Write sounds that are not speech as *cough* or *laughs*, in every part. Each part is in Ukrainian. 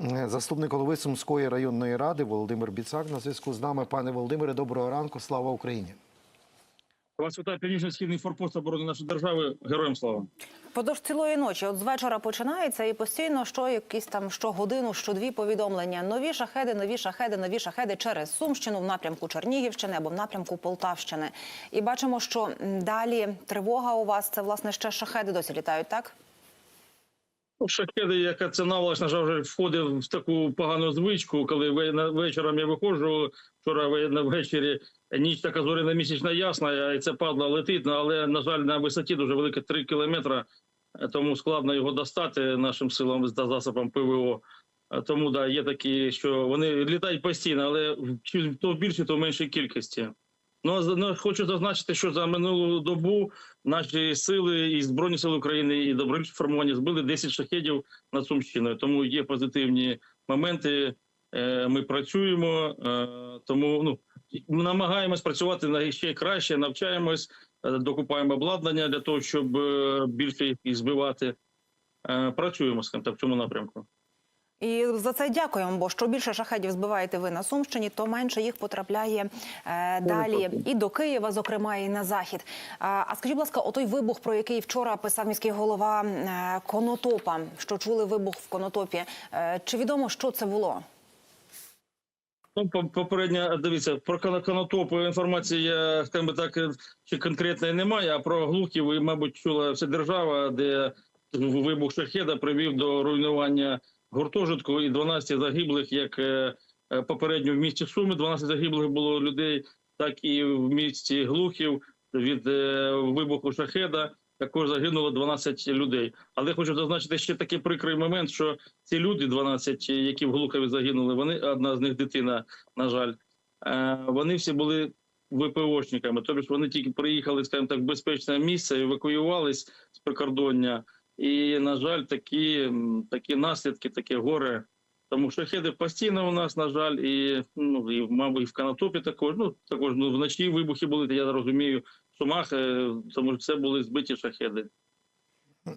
Е, Заступник голови Сумської районної ради Володимир Біцак на зв'язку з нами. Пане Володимире, доброго ранку. Слава Україні. Вас вітає північно-східний форпост оборони нашої держави. Героям слава. Подовж цілої ночі, от з вечора починається і постійно що якісь там щогодину, щодві повідомлення. Нові шахеди, нові шахеди, нові шахеди через Сумщину в напрямку Чернігівщини або в напрямку Полтавщини. І бачимо, що далі тривога у вас це власне ще шахеди досі літають, так? Ну, Шахеди, яка це наволоч, на жаль, вже входив в таку погану звичку, коли вечором я виходжу, вчора ввечері ніч така зоряна місячна ясна, і це падла летить, ну, але, на жаль, на висоті дуже велика 3 кілометри, е, тому складно його достати нашим силам та засобам ПВО. Е, Тому да, є такі, що вони літають постійно, але то в більшій, то в меншій кількості. Ну, ну, хочу зазначити, що за минулу добу наші сили і збройні сили України і добровольчі формування збили 10 шахедів над Сумщиною. Тому є позитивні моменти. Е, Ми працюємо, е, тому ну намагаємось працювати на ще краще, навчаємось, е, докупаємо обладнання для того, щоб більше їх збивати. Працюємо скажімо в цьому напрямку. І за це дякуємо. Бо що більше шахедів збиваєте ви на Сумщині, то менше їх потрапляє е, далі і до Києва, зокрема, і на захід. А, а скажіть, будь ласка, отой вибух, про який вчора писав міський голова е, Конотопа, що чули вибух в Конотопі. Е, чи відомо, що це було? Ну, по- попередньо дивіться про конотопу інформації я скажімо так ще конкретної немає. А про глухів, ви, мабуть, чула вся держава, де вибух шахеда привів до руйнування гуртожитку і 12 загиблих, як е, е, попередньо в місті Суми 12 загиблих було людей, так і в місті Глухів від е, вибуху шахеда. Також загинуло 12 людей. Але хочу зазначити ще такий прикрий момент, що ці люди, 12, які в Глухові загинули, вони одна з них дитина, на жаль, вони всі були ВПОшниками. Тобто вони тільки приїхали, скажімо так, в безпечне місце, евакуювались з прикордоння. І, на жаль, такі, такі наслідки, таке горе. Тому шахеди постійно у нас, на жаль, і ну і мабуть і в Канатопі також. Ну також ну вночі вибухи були. Я розумію, в Сумах, е, тому що це були збиті шахеди.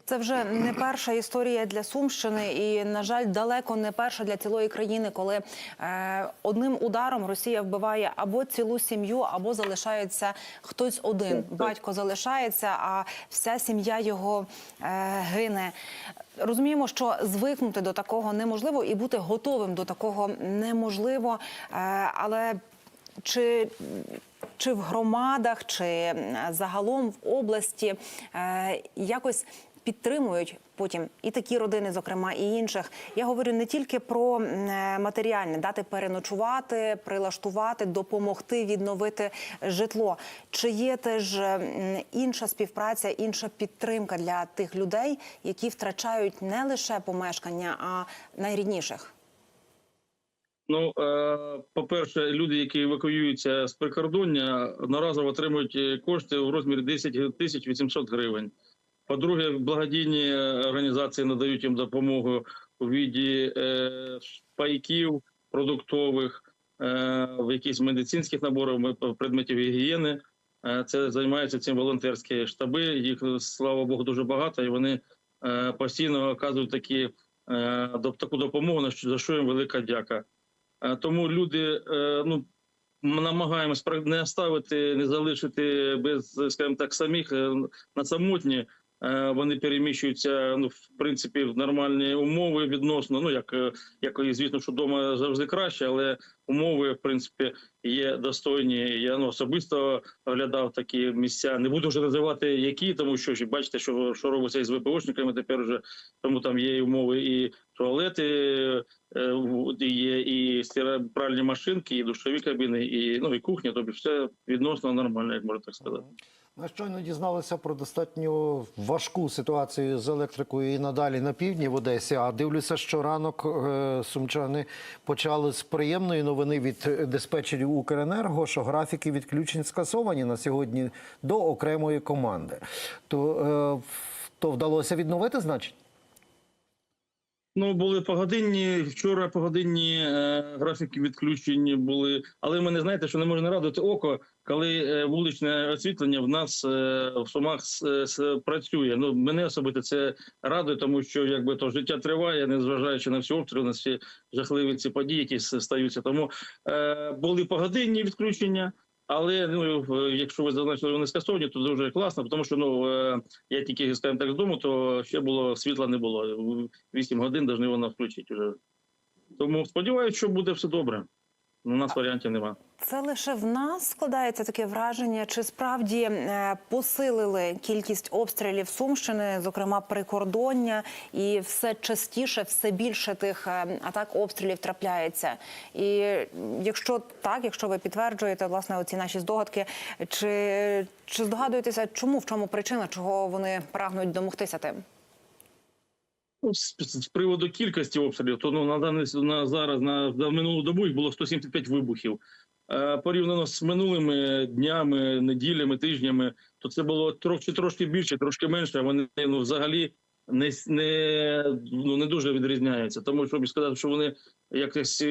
Це вже не перша історія для Сумщини, і на жаль, далеко не перша для цілої країни, коли е, одним ударом Росія вбиває або цілу сім'ю, або залишається хтось один. Батько залишається, а вся сім'я його е, гине. Розуміємо, що звикнути до такого неможливо і бути готовим до такого неможливо. Е, але чи, чи в громадах, чи загалом в області е, якось підтримують потім і такі родини, зокрема, і інших. Я говорю не тільки про е, матеріальне, дати переночувати, прилаштувати, допомогти відновити житло. Чи є теж інша співпраця, інша підтримка для тих людей, які втрачають не лише помешкання, а найрідніших? Ну, е, по-перше, люди, які евакуюються з прикордоння, наразово отримують е, кошти у розмірі 10 тисяч 800 гривень. По-друге, благодійні організації надають їм допомогу у віді е, пайків продуктових, е, в якісь медицинських наборах предметів гігієни. Е, це займаються цим волонтерські штаби. Їх, слава Богу, дуже багато, і вони е, постійно оказують такі, е, таку допомогу, на що- за що їм велика дяка. Е, Тому люди е, ну намагаємось не оставити, не залишити без, скажімо так, самих е, на самотні. Е, Вони переміщуються ну, в принципі в нормальні умови відносно. Ну як, е, як звісно, що вдома завжди краще, але умови в принципі є достойні. Я ну, особисто оглядав такі місця. Не буду вже називати які, тому що бачите, що, що робиться із ВПОшниками тепер вже тому там є і умови і туалети, е, є і пральні машинки, і душові кабіни, і ну і кухня. Тобто все відносно нормально, як можна так сказати. Ми щойно дізналися про достатньо важку ситуацію з електрикою і надалі на півдні в Одесі. А дивлюся, що ранок е, сумчани почали з приємної новини від диспетчерів Укренерго, що графіки відключень скасовані на сьогодні до окремої команди. То, е, то вдалося відновити, значить? Ну, були погодинні, вчора погодинні е, графіки відключень були. Але мене знаєте, що не може не радувати око, коли е, вуличне освітлення в нас е, в Сумах с- е, с- працює. Ну, мене особисто це радує, тому що якби то життя триває, незважаючи на всі обстріли, на всі жахливі ці події, які стаються. Тому е, були погодинні відключення. Але ну, якщо ви зазначили, вони скасовані, то дуже класно, тому що ну е, я тільки скажімо так з дому, то ще було світла не було. 8 годин повинні вона включити вже. Тому сподіваюся, що буде все добре. У нас варіантів немає. Це лише в нас складається таке враження, чи справді е, посилили кількість обстрілів Сумщини, зокрема прикордоння, і все частіше, все більше тих е, атак обстрілів трапляється. І якщо так, якщо ви підтверджуєте власне оці наші здогадки, чи, чи здогадуєтеся, чому в чому причина, чого вони прагнуть домогтися тим? Ну, з, приводу кількості обстрілів, то ну на даний на зараз на, на минулу добу їх було 175 вибухів. Е, порівняно з минулими днями, неділями, тижнями, то це було трошки трошки більше, трошки менше. Вони ну взагалі не не, ну, не дуже відрізняються. Тому щоб сказати, що вони якось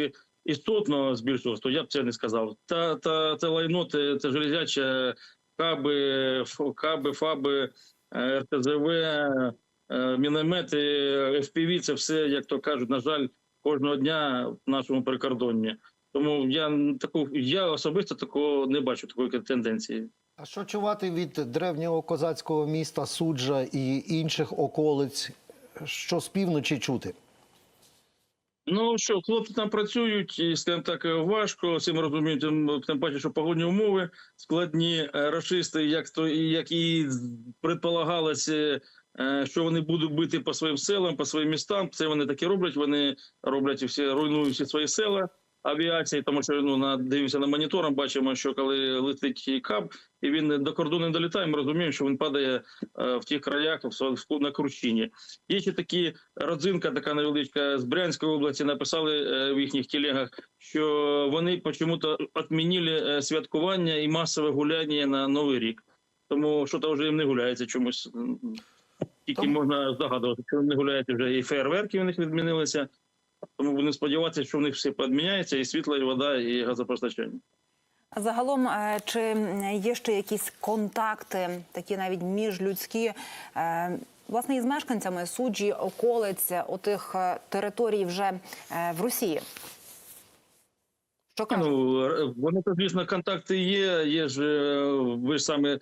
істотно збільшилися, то я б це не сказав. Та та це лайно, це, це железяче, каби, каби, фаби, е, РТЗВ. Е, міномети, FPV – це все, як то кажуть, на жаль, кожного дня в нашому прикордонні. Тому я таку я особисто такого не бачу такої тенденції. А що чувати від древнього козацького міста Суджа і інших околиць? Що з півночі чути? Ну що, хлопці там працюють, і скажімо так, важко. Всі ми розуміємо, тим, паче, що погодні умови складні. Е, Рашисти, як то як і предполагалося, е, що вони будуть бити по своїм селам, по своїм містам. Це вони таки роблять. Вони роблять всі руйнують всі свої села. Авіації, тому що ну на дивимося на монітором, бачимо, що коли летить каб і він до кордону не долітає, ми розуміємо, що він падає е, в тих краях в, на Крущині. Є ще такі родзинка, така невеличка з Брянської області. Написали е, в їхніх телегах, що вони чому-то відмінили е, святкування і масове гуляння на Новий рік. Тому що то вже їм не гуляється чомусь. Тільки Тому- можна здогадувати, що не гуляють вже і фейерверки у них відмінилися. Тому будемо сподіватися, що в них все підміняється, і світло, і вода, і газопостачання. Загалом, е, чи є ще якісь контакти, такі навіть міжлюдські, е, власне, із мешканцями суджі, околиць, отих е, територій вже в Росії? Ну, е, вони то, звісно, контакти є. Є ж е, ви ж саме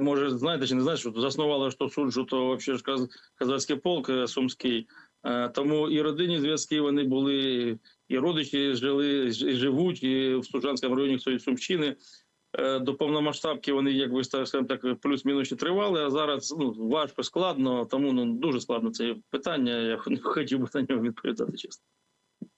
може знаєте чи не знаєте, що заснували що суджу, то взагалі ж казацький полк е, сумський. Тому і родинні зв'язки вони були, і родичі жили, і живуть, і в Сужанському районі Сумщини. До повномасштабки вони, якби скажімо так, плюс-мінус ще тривали, а зараз ну, важко, складно, тому ну дуже складно це питання. Я *laughs* не хотів би на нього відповідати чесно.